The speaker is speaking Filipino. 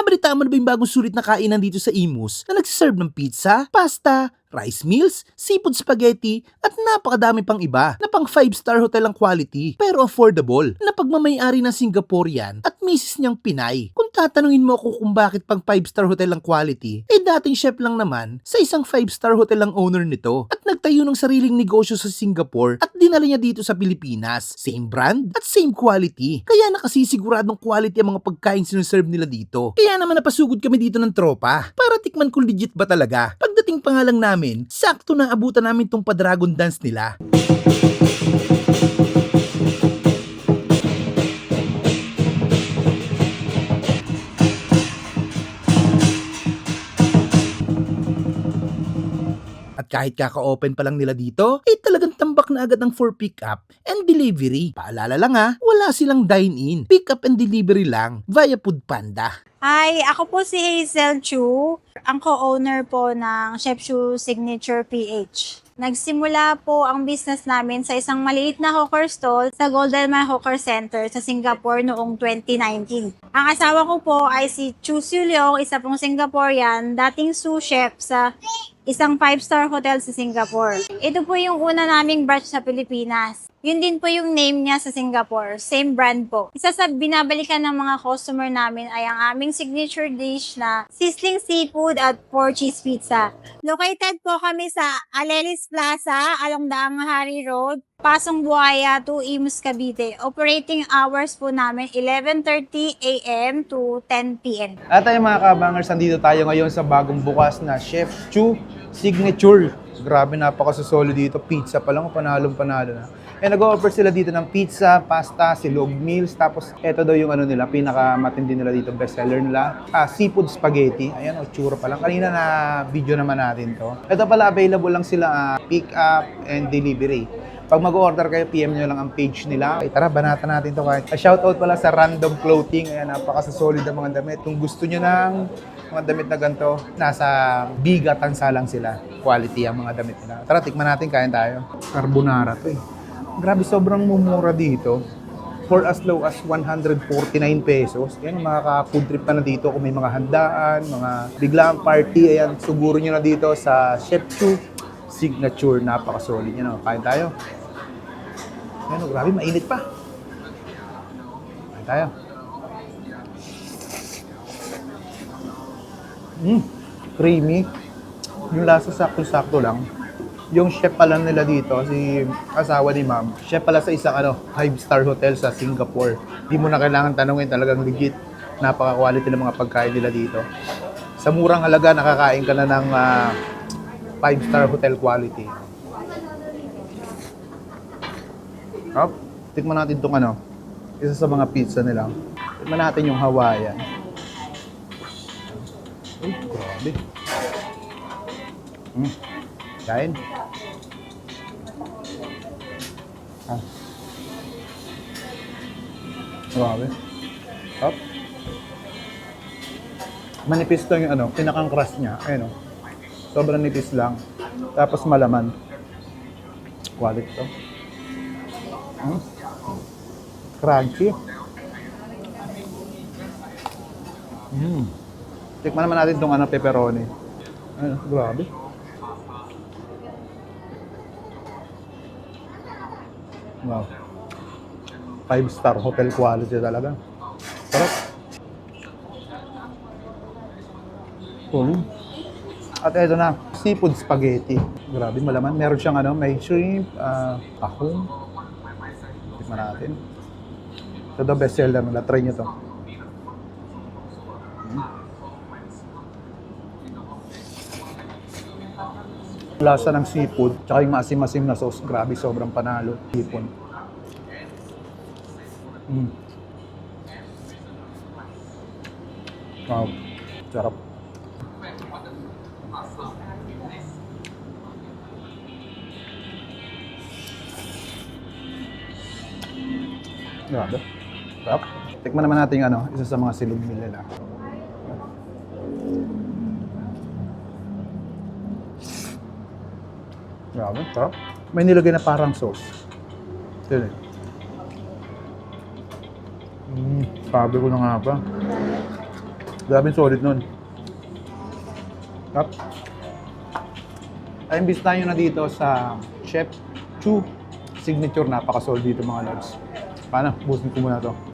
Nabalitaan mo na ba yung bagong sulit na kainan dito sa Imus na nagsiserve ng pizza, pasta, rice meals, seafood spaghetti, at napakadami pang iba na pang 5-star hotel ang quality pero affordable na pagmamayari ng Singaporean at misis niyang Pinay. Kung tatanungin mo ako kung bakit pang 5-star hotel ang quality, eh dating chef lang naman sa isang 5-star hotel ang owner nito at nagtayo ng sariling negosyo sa Singapore at dinala niya dito sa Pilipinas. Same brand at same quality. Kaya nakasisiguradong quality ang mga pagkain sinuserve nila dito. Kaya naman napasugod kami dito ng tropa para tikman kung legit ba talaga. Pagdating pa nga lang namin, sakto na abutan namin tong pa-dragon dance nila. Kahit kaka-open pa lang nila dito, eh talagang tambak na agad ang for pick up and delivery. Paalala lang ha, wala silang dine-in. Pick up and delivery lang via Food Panda. Hi, ako po si Hazel Chu, ang co-owner po ng Chef Chu Signature PH. Nagsimula po ang business namin sa isang maliit na hawker stall sa Golden Mile Hawker Center sa Singapore noong 2019. Ang asawa ko po ay si Chu Siu Leong, isa pong Singaporean, dating sous chef sa isang five-star hotel sa Singapore. Ito po yung una naming branch sa Pilipinas. Yun din po yung name niya sa Singapore. Same brand po. Isa sa binabalikan ng mga customer namin ay ang aming signature dish na sizzling seafood at four cheese pizza. Located po kami sa Alelis Plaza along Daang Hari Road, Pasong Buhaya to Imus, Cavite. Operating hours po namin 11.30 a.m. to 10 p.m. At tayo mga kabangers, nandito tayo ngayon sa bagong bukas na Chef Chu Signature. Grabe, napakasusolo dito. Pizza pa lang, panalong panalo na. Eh, nag-offer sila dito ng pizza, pasta, silog meals. Tapos, eto daw yung ano nila, pinakamatindi nila dito, bestseller nila. Ah, seafood spaghetti. Ayan, o, tsura pa lang. Kanina na video naman natin to. Ito pala, available lang sila ah, pick up and delivery. Pag mag-order kayo, PM nyo lang ang page nila. Ay, tara, banatan natin to kahit. A shoutout pala sa Random Clothing. Ayan, napaka-solid ang mga damit. Kung gusto nyo ng mga damit na ganito, nasa bigatan lang sila. Quality ang mga damit nila. Tara, tikman natin, kain tayo. Carbonara to eh. Grabe, sobrang mumura dito. For as low as 149 pesos. Yan, makaka-food trip ka na dito kung may mga handaan, mga biglang party. Ayan, suguro nyo na dito sa Chef Chu Signature. Napaka-solid yan. oh. Kain tayo. Ayan, oh, grabe, mainit pa. Kain tayo. Mm, creamy. Yung lasa sakto-sakto lang. Yung chef pala nila dito, si asawa ni ma'am, chef pala sa isang ano, five-star hotel sa Singapore. Hindi mo na kailangan tanungin, talagang legit. Napaka-quality ng mga pagkain nila dito. Sa murang halaga, nakakain ka na ng ah, five-star hotel quality. Up, tikman natin itong ano, isa sa mga pizza nila. Tikman natin yung Hawaiian. Uy, grabe. Mm. Kain. Ah. Grabe. Up. Manipis lang yung ano, pinakang crust niya. Ayun o. Sobrang nipis lang. Tapos malaman. Quality to. Mm. Crunchy. Mm. Tikman naman natin itong ano, pepperoni. Ayun, grabe. Wow. Five star hotel quality talaga. Sarap. Cool. At ito na, seafood spaghetti. Grabe, malaman. Meron siyang ano, may shrimp, ah, ahong. Tikman natin. Ito daw best seller nila. Try nyo to. Lasa ng seafood, tsaka yung maasim-asim na sauce. Grabe, sobrang panalo. Hipon. Mm. Wow. Sarap. Grabe. Sarap. Tikman naman natin yung ano, isa sa mga silog nila. Grabe, sarap. May nilagay na parang sauce. Yun eh. Mm, sabi ko na nga ba. Grabe solid nun. Tap. Ay, imbis tayo na dito sa Chef Chu Signature. Napaka-solid dito mga lods. Paano? Busin ko muna to.